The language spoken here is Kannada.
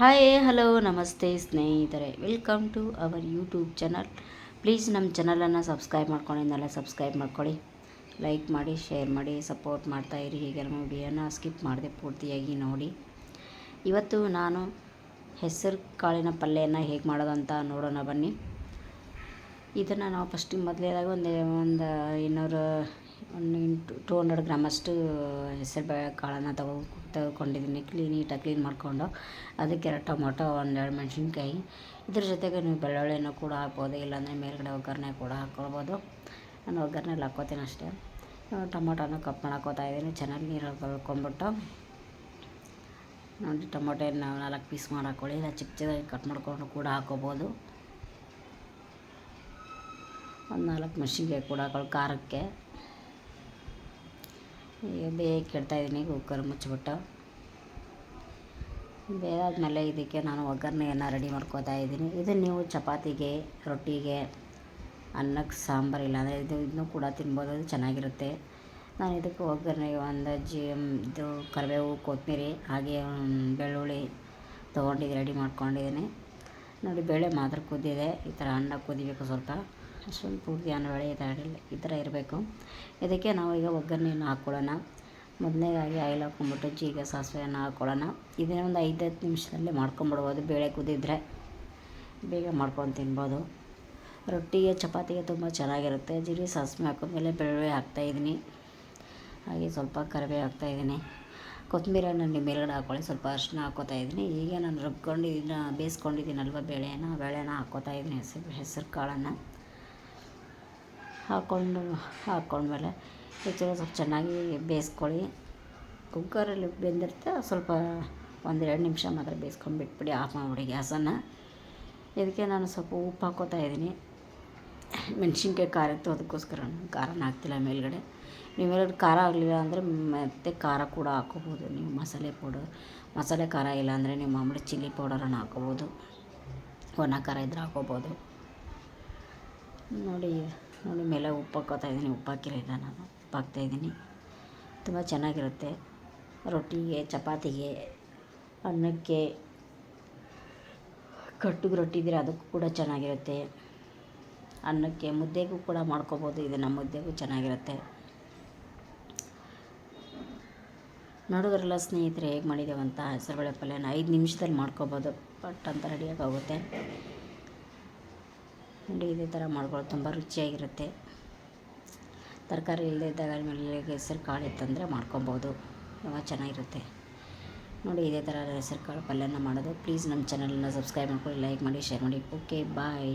ಹಾಯ್, ಹಲೋ, ನಮಸ್ತೆ ಸ್ನೇಹಿತರೆ. Welcome to our YouTube channel please ನಮ್ಮ ಚಾನಲನ್ನು ಸಬ್ಸ್ಕ್ರೈಬ್ ಮಾಡ್ಕೊಂಡಿದ್ದೆಲ್ಲ ಸಬ್ಸ್ಕ್ರೈಬ್ ಮಾಡ್ಕೊಳ್ಳಿ. ಲೈಕ್ ಮಾಡಿ ಶೇರ್ ಮಾಡಿ ಸಪೋರ್ಟ್ ಮಾಡ್ತಾಯಿರಿ ಹೀಗೆ ನಮ್ಮ ವಿಡಿಯೋನ ಸ್ಕಿಪ್ ಮಾಡಿದೆ ಪೂರ್ತಿಯಾಗಿ ನೋಡಿ. ಇವತ್ತು ನಾನು ಹೆಸರು ಕಾಳಿನ ಪಲ್ಯನ ಹೇಗೆ ಮಾಡೋದಂತ ನೋಡೋಣ ಬನ್ನಿ. ಇದನ್ನು ನಾವು ಫಸ್ಟಿಗೆ ಮೊದಲೇದಾಗ ಒಂದು ಒಂದು ಇನ್ನೂರು ಒಂದು ಇಂಟು ಟೂ ಹಂಡ್ರೆಡ್ ಗ್ರಾಮಷ್ಟು ಹೆಸರು ಬೇಳೆ ಕಾಳನ್ನು ತಗೋ ತೆಗೆದುಕೊಂಡಿದ್ದೀನಿ ಕ್ಲೀನ್ ನೀಟಾಗಿ ಕ್ಲೀನ್ ಮಾಡಿಕೊಂಡು. ಅದಕ್ಕೆ ಎರಡು ಟೊಮೊಟೊ ಒಂದೆರಡು ಮೆಣಸಿನ್ಕಾಯಿ. ಇದ್ರ ಜೊತೆಗೆ ನೀವು ಬೆಳ್ಳುಳ್ಳಿನೂ ಕೂಡ ಹಾಕ್ಬೋದು, ಇಲ್ಲಾಂದರೆ ಮೇಲುಗಡೆ ಒಗ್ಗರಣೆ ಕೂಡ ಹಾಕ್ಕೊಳ್ಬೋದು ನಾನು ಒಗ್ಗರಣೆಲಿ ಹಾಕ್ಕೋತೀನಿ ಅಷ್ಟೇ. ಟೊಮೊಟೊನ ಕಟ್ ಮಾಡ್ಕೋತಾ ಇದ್ದೀನಿ, ಚೆನ್ನಾಗಿ ನೀರಲ್ಲಿ ಕಲ್ಕೊಂಡ್ಬಿಟ್ಟು ನೋಡಿ, ಟೊಮೊಟೊನ ನಾಲ್ಕು ಪೀಸ್ ಮಾಡಿ ಹಾಕ್ಕೊಳ್ಳಿ ಇಲ್ಲ ಚಿಕ್ಕ ಚಿಕ್ಕದಾಗಿ ಕಟ್ ಮಾಡ್ಕೊಂಡು ಕೂಡ ಹಾಕ್ಕೋಬೋದು. ಒಂದು ನಾಲ್ಕು ಮೆಣಸಿನ್ಕಾಯಿ ಕೂಡ ಹಾಕೊಳ್ಳಿ ಖಾರಕ್ಕೆ. ಈಗ ಬೇಗ ಕೆಡ್ತಾಯಿದ್ದೀನಿ ಕುಕ್ಕರ್ ಮುಚ್ಚಿಬಿಟ್ಟು. ಬೇದಾದ್ಮೇಲೆ ಇದಕ್ಕೆ ನಾನು ಒಗ್ಗರಣೆಯನ್ನು ರೆಡಿ ಮಾಡ್ಕೋತಾ ಇದ್ದೀನಿ ಇದು ನೀವು ಚಪಾತಿಗೆ, ರೊಟ್ಟಿಗೆ, ಅನ್ನಕ್ಕೆ ಸಾಂಬಾರು ಇಲ್ಲಾಂದರೆ ಇದು ಇದನ್ನು ಕೂಡ ತಿನ್ಬೋದು ಅದು ಚೆನ್ನಾಗಿರುತ್ತೆ. ನಾನು ಇದಕ್ಕೆ ಒಗ್ಗರಣೆಗೆ ಒಂದು ಜಿ ಇದು ಕರಿಬೇವು, ಕೊತ್ತಂಬರಿ, ಹಾಗೆ ಬೆಳ್ಳುಳ್ಳಿ ತೊಗೊಂಡಿದ್ದು ರೆಡಿ ಮಾಡ್ಕೊಂಡಿದ್ದೀನಿ. ನೋಡಿ, ಬೇಳೆ ಮಾತ್ರ ಕುದ್ದಿದೆ. ಈ ಥರ ಅನ್ನ ಕುದಿಬೇಕು ಸ್ವಲ್ಪ. ಅಷ್ಟೊಂದು ಪೂರ್ತಿ ಈ ಥರ ಈ ಥರ ಇರಬೇಕು. ಇದಕ್ಕೆ ನಾವು ಈಗ ಒಗ್ಗರಣೆಯನ್ನು ಹಾಕ್ಕೊಳ್ಳೋಣ. ಮೊದಲನೇದಾಗಿ ಆಯಿಲ್ ಹಾಕ್ಕೊಂಬಿಟ್ಟು ಜೀರಿಗೆ, ಸಾಸಿವೆಯನ್ನು ಹಾಕ್ಕೊಳ್ಳೋಣ. ಇದೇ ಒಂದು ಐದು ಹತ್ತು ನಿಮಿಷದಲ್ಲಿ ಮಾಡ್ಕೊಂಬಿಡ್ಬೋದು. ಬೇಳೆ ಕುದಿದ್ರೆ ಬೇಗ ಮಾಡ್ಕೊಂಡು ತಿನ್ಬೋದು. ರೊಟ್ಟಿಗೆ, ಚಪಾತಿಗೆ ತುಂಬ ಚೆನ್ನಾಗಿರುತ್ತೆ. ಜೀರಿಗೆ, ಸಾಸಿವೆ ಹಾಕೊಂಡ್ಮೇಲೆ ಬೆಳ್ಳುಳ್ಳಿ ಹಾಕ್ತಾಯಿದ್ದೀನಿ ಹಾಗೆ ಸ್ವಲ್ಪ ಕರಿಬೇವು ಹಾಕ್ತಾಯಿದ್ದೀನಿ ಕೊತ್ತಂಬರಿಯನ್ನು ಮೇಲ್ಗಡೆ ಹಾಕ್ಕೊಳ್ಳಿ. ಸ್ವಲ್ಪ ಅರಿಶಿನ ಹಾಕ್ಕೋತಾ ಈಗ ನಾನು ರುಬ್ಕೊಂಡಿದ್ದೀನಿ, ಬೇಯಿಸ್ಕೊಂಡಿದ್ದೀನಲ್ವ ಬೇಳೆನ ಬೇಳೆನ ಹಾಕ್ಕೋತಾ ಇದ್ದೀನಿ. ಹೆಸರು ಹೆಸರು ಕಾಳನ್ನು ಹಾಕ್ಕೊಂಡು ಹಾಕ್ಕೊಂಡ್ಮೇಲೆ ಹೆಚ್ಚಿಗೆ ಸ್ವಲ್ಪ ಚೆನ್ನಾಗಿ ಬೇಯಿಸ್ಕೊಳ್ಳಿ. ಕುಕ್ಕರಲ್ಲಿ ಬೆಂದಿರುತ್ತೆ, ಸ್ವಲ್ಪ ಒಂದೆರಡು ನಿಮಿಷ ಮಾತ್ರ ಬೇಯಿಸ್ಕೊಂಡು ಬಿಟ್ಬಿಡಿ, ಆಫ್ ಮಾಡಿಬಿಡಿ ಗ್ಯಾಸನ್ನು. ಇದಕ್ಕೆ ನಾನು ಸ್ವಲ್ಪ ಉಪ್ಪು ಹಾಕೋತಾ ಇದ್ದೀನಿ. ಮೆಣಸಿನ್ಕಾಯಿ ಖಾರ ಇತ್ತು, ಅದಕ್ಕೋಸ್ಕರ ಖಾರನ ಹಾಕ್ತಿಲ್ಲ ಮೇಲ್ಗಡೆ. ನೀವು ಮೇಲ್ಗಡೆ ಖಾರ ಆಗಲಿಲ್ಲ ಅಂದರೆ ಮತ್ತೆ ಖಾರ ಕೂಡ ಹಾಕ್ಕೋಬೋದು. ನೀವು ಮಸಾಲೆ ಪೌಡರ್, ಮಸಾಲೆ ಖಾರ ಇಲ್ಲ ಅಂದರೆ ನೀವು ಮಾಮೂಲಿ ಚಿಲ್ಲಿ ಪೌಡರನ್ನು ಹಾಕ್ಕೋಬೋದು. ಒಣ ಖಾರ ಇದ್ರೆ ಹಾಕ್ಕೋಬೋದು. ನೋಡಿ ನೋಡಿ ಮೇಲೆ ಉಪ್ಪು ಹಾಕ್ಕೋತಾ ಇದ್ದೀನಿ, ಉಪ್ಪು ಹಾಕಿರಲಿಲ್ಲ ನಾನು, ಉಪ್ಪು ಹಾಕ್ತಾಯಿದ್ದೀನಿ ತುಂಬ ಚೆನ್ನಾಗಿರುತ್ತೆ. ರೊಟ್ಟಿಗೆ, ಚಪಾತಿಗೆ, ಅನ್ನಕ್ಕೆ ಕಟ್ಟಿಗೆ ರೊಟ್ಟಿ ಇದ್ದರೆ ಅದಕ್ಕೂ ಕೂಡ ಚೆನ್ನಾಗಿರುತ್ತೆ. ಅನ್ನಕ್ಕೆ ಮುದ್ದೆಗೂ ಕೂಡ ಮಾಡ್ಕೊಬೋದು, ಇದನ್ನು ಮುದ್ದೆಗೂ ಚೆನ್ನಾಗಿರುತ್ತೆ. ನೋಡೋದ್ರಲ್ಲ ಸ್ನೇಹಿತರೆ ಹೇಗೆ ಮಾಡಿದ್ದೇವಂತ ಹೆಸರುಬೇಳೆ ಪಲ್ಯನ ಐದು ನಿಮಿಷದಲ್ಲಿ ಮಾಡ್ಕೊಬೋದು ಪಟ್ ಅಂತ ರೆಡಿಯಾಗಿ ಆಗುತ್ತೆ ನೋಡಿ ಇದೇ ಥರ ಮಾಡ್ಕೊಳ್ಳೋದು ತುಂಬ ರುಚಿಯಾಗಿರುತ್ತೆ. ತರಕಾರಿ ಇಲ್ಲದೇ ಇದ್ದಾಗ ಆಮೇಲೆ ಹೆಸರು ಕಾಳು ಇತ್ತಂದರೆ ಮಾಡ್ಕೊಬೋದು. ತುಂಬ ಚೆನ್ನಾಗಿರುತ್ತೆ. ನೋಡಿ, ಇದೇ ಥರ ಹೆಸರು ಕಾಳು ಪಲ್ಯನ ಮಾಡೋದು. ಪ್ಲೀಸ್ ನಮ್ಮ ಚಾನಲನ್ನ ಸಬ್ಸ್ಕ್ರೈಬ್ ಮಾಡ್ಕೊಳ್ಳಿ, ಲೈಕ್ ಮಾಡಿ, ಶೇರ್ ಮಾಡಿ. Okay, bye.